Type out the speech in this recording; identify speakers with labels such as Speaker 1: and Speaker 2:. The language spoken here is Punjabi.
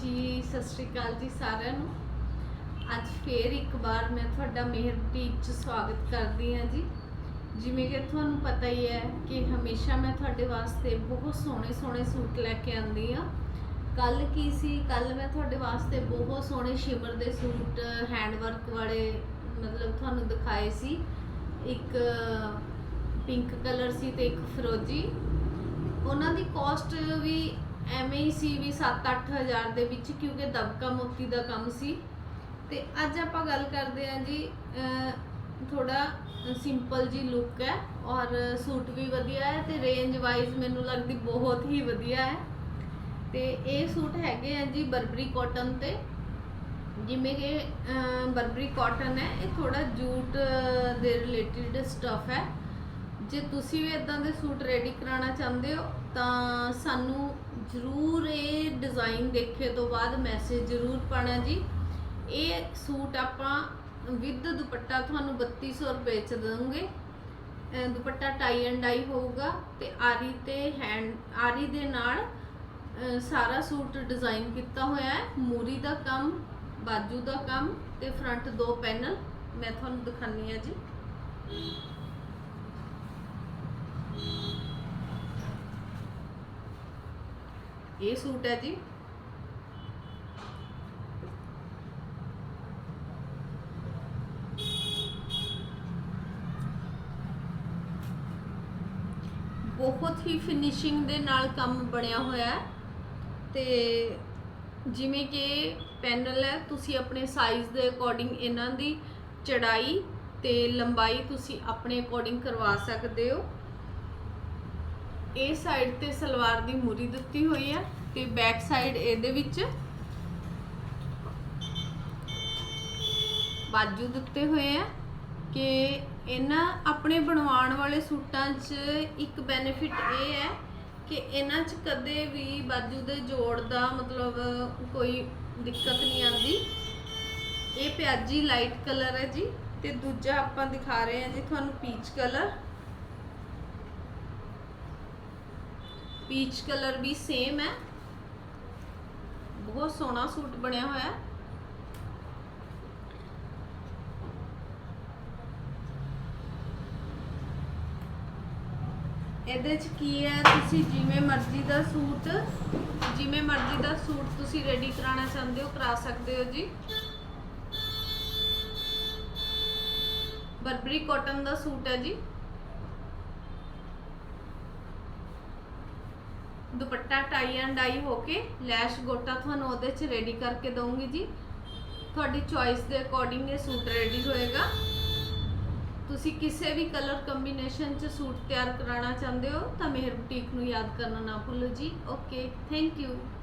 Speaker 1: ਜੀ ਸਤਿ ਸ਼੍ਰੀ ਅਕਾਲ ਜੀ ਸਾਰਿਆਂ ਨੂੰ। ਅੱਜ ਫੇਰ ਇੱਕ ਵਾਰ ਮੈਂ ਤੁਹਾਡਾ ਮਿਹਰ ਬੁਟੀਕ 'ਚ ਸਵਾਗਤ ਕਰਦੀ ਹਾਂ ਜੀ। ਜਿਵੇਂ ਕਿ ਤੁਹਾਨੂੰ ਪਤਾ ਹੀ ਹੈ ਕਿ ਹਮੇਸ਼ਾ ਮੈਂ ਤੁਹਾਡੇ ਵਾਸਤੇ ਬਹੁਤ ਸੋਹਣੇ ਸੋਹਣੇ ਸੂਟ ਲੈ ਕੇ ਆਉਂਦੀ ਆ ਕੱਲ ਕੀ ਸੀ? ਕੱਲ ਮੈਂ ਤੁਹਾਡੇ ਵਾਸਤੇ ਬਹੁਤ ਸੋਹਣੇ ਸ਼ਿਮਰ ਦੇ ਸੂਟ ਹੈਂਡ ਵਰਕ ਵਾਲੇ ਮਤਲਬ ਤੁਹਾਨੂੰ ਦਿਖਾਏ ਸੀ। ਇੱਕ ਪਿੰਕ ਕਲਰ ਸੀ ਤੇ ਇੱਕ ਫਿਰੋਜੀ। ਉਹਨਾਂ ਦੀ ਕਾਸਟ ਵੀ ਐਵੇਂ ਹੀ ਸੀ ਵੀ 7-8000 ਦੇ ਵਿੱਚ ਕਿਉਂਕਿ ਦਬਕਾ ਮੋਤੀ ਦਾ ਕੰਮ ਸੀ। ਤੇ ਅੱਜ ਆਪਾਂ ਗੱਲ ਕਰਦੇ ਹਾਂ ਜੀ ਥੋੜਾ ਸਿੰਪਲ ਜੀ ਲੁੱਕ ਹੈ ਔਰ ਸੂਟ ਵੀ ਵਧੀਆ ਹੈ ਤੇ ਰੇਂਜ ਵਾਈਜ਼ ਮੈਨੂੰ ਲੱਗਦੀ ਬਹੁਤ ਹੀ ਵਧੀਆ ਹੈ। ਤੇ ਇਹ ਸੂਟ ਹੈਗੇ ਆ ਜੀ ਬਰਬਰੀ ਕਾਟਨ ਤੇ। ਜਿਵੇਂ ਕਿ ਬਰਬਰੀ ਕਾਟਨ ਹੈ, ਇਹ ਥੋੜਾ ਜੂਟ ਦੇ ਰਿਲੇਟਡ ਸਟਫ ਹੈ। ਜੇ ਤੁਸੀਂ ਵੀ ਇਦਾਂ ਦੇ ਸੂਟ ਰੈਡੀ ਕਰਾਉਣਾ ਚਾਹੁੰਦੇ ਹੋ, ਤਾਂ ਸਾਨੂੰ ਜ਼ਰੂਰ ਇਹ ਡਿਜ਼ਾਈਨ ਦੇਖੇ ਤੋਂ ਬਾਅਦ ਮੈਸੇਜ ਜ਼ਰੂਰ ਪਾਣਾ ਜੀ। ਇਹ ਸੂਟ ਆਪਾਂ ਵਿਦ ਦੁਪੱਟਾ ਤੁਹਾਨੂੰ 3200 ਰੁਪਏ ਚ ਦਵਾਂਗੇ। ਦੁਪੱਟਾ ਟਾਈ ਐਂਡ ਡਾਈ ਹੋਊਗਾ ਤੇ ਆਰੀ ਤੇ ਹੈਂਡ ਆਰੀ ਦੇ ਨਾਲ ਸਾਰਾ ਸੂਟ ਡਿਜ਼ਾਈਨ ਕੀਤਾ ਹੋਇਆ ਹੈ। ਮੂਰੀ ਦਾ ਕੰਮ, ਬਾਜੂ ਦਾ ਕੰਮ ਤੇ ਫਰੰਟ ਦੋ ਪੈਨਲ ਮੈਂ ਤੁਹਾਨੂੰ ਦਿਖਾਨੀ ਆ ਜੀ। ਇਹ ਸੂਟ ਹੈ ਜੀ। ਬਹੁਤ ਹੀ ਫਿਨਿਸ਼ਿੰਗ ਦੇ ਨਾਲ ਕੰਮ ਬਣਿਆ ਹੋਇਆ ਹੈ। ਤੇ ਜਿਵੇਂ ਕਿ ਪੈਨਲ ਹੈ, ਤੁਸੀਂ ਆਪਣੇ ਸਾਈਜ਼ ਦੇ ਅਕੋਰਡਿੰਗ ਇਹਨਾਂ ਦੀ ਚੜਾਈ ਤੇ ਲੰਬਾਈ ਤੁਸੀਂ ਆਪਣੇ ਅਕੋਰਡਿੰਗ ਕਰਵਾ ਸਕਦੇ ਹੋ। ਇਹ ਸਾਈਡ ਤੇ ਸਲਵਾਰ ਦੀ ਮੂਰੀ ਦਿੱਤੀ ਹੋਈ ਹੈ ਤੇ ਬੈਕ ਸਾਈਡ ਇਹਦੇ ਵਿੱਚ ਬਾਜੂ ਦਿੱਤੇ ਹੋਏ ਆ ਕਿ ਇਹਨਾਂ ਆਪਣੇ ਬਣਵਾਉਣ ਵਾਲੇ ਸੂਟਾਂ 'ਚ ਇੱਕ ਬੈਨੀਫਿਟ ਇਹ ਹੈ ਕਿ ਇਹਨਾਂ 'ਚ ਕਦੇ ਵੀ ਬਾਜੂ ਦੇ ਜੋੜ ਦਾ ਮਤਲਬ ਕੋਈ ਦਿੱਕਤ ਨਹੀਂ ਆਉਂਦੀ। ਇਹ ਪਿਆਜੀ ਲਾਈਟ ਕਲਰ ਹੈ ਜੀ ਤੇ ਦੂਜਾ ਆਪਾਂ ਦਿਖਾ ਰਹੇ ਹਾਂ ਜੀ ਤੁਹਾਨੂੰ ਪੀਚ ਕਲਰ ਪੀਚ ਕਲਰ ਵੀ ਸੇਮ ਹੈ। ਬਹੁਤ ਸੋਹਣਾ ਸੂਟ ਬਣਿਆ ਹੋਇਆ ਹੈ। ਇਹਦੇ ਚ ਕੀ ਹੈ? ਤੁਸੀਂ ਜਿਵੇਂ ਮਰਜ਼ੀ ਦਾ ਸੂਟ, ਜਿਵੇਂ ਮਰਜ਼ੀ ਦਾ ਸੂਟ ਤੁਸੀਂ ਰੈਡੀ ਕਰਾਉਣਾ ਚਾਹੁੰਦੇ ਹੋ, ਕਰਾ ਸਕਦੇ ਹੋ ਜੀ। ਬਰਬਰੀ ਕਾਟਨ ਦਾ ਸੂਟ ਹੈ ਜੀ। ਦੁਪੱਟਾ ਟਾਈ ਐਂਡ ਡਾਈ ਹੋ ਕੇ ਲੈਸ਼ ਗੋਟਾ ਤੁਹਾਨੂੰ ਉਹਦੇ ਚ ਰੈਡੀ ਕਰਕੇ ਦਊਂਗੀ ਜੀ। ਤੁਹਾਡੀ ਚੋਇਸ ਦੇ ਅਕੋਰਡਿੰਗ ਇਹ ਸੂਟ ਰੈਡੀ ਹੋਏਗਾ। ਤੁਸੀਂ ਕਿਸੇ ਵੀ ਕਲਰ ਕੰਬੀਨੇਸ਼ਨ ਚ ਸੂਟ ਤਿਆਰ ਕਰਾਉਣਾ ਚਾਹੁੰਦੇ ਹੋ ਤਾਂ ਮੇਹਰ ਬੁਟੀਕ ਨੂੰ ਯਾਦ ਕਰਨਾ ਨਾ ਭੁੱਲੋ ਜੀ। Okay thank you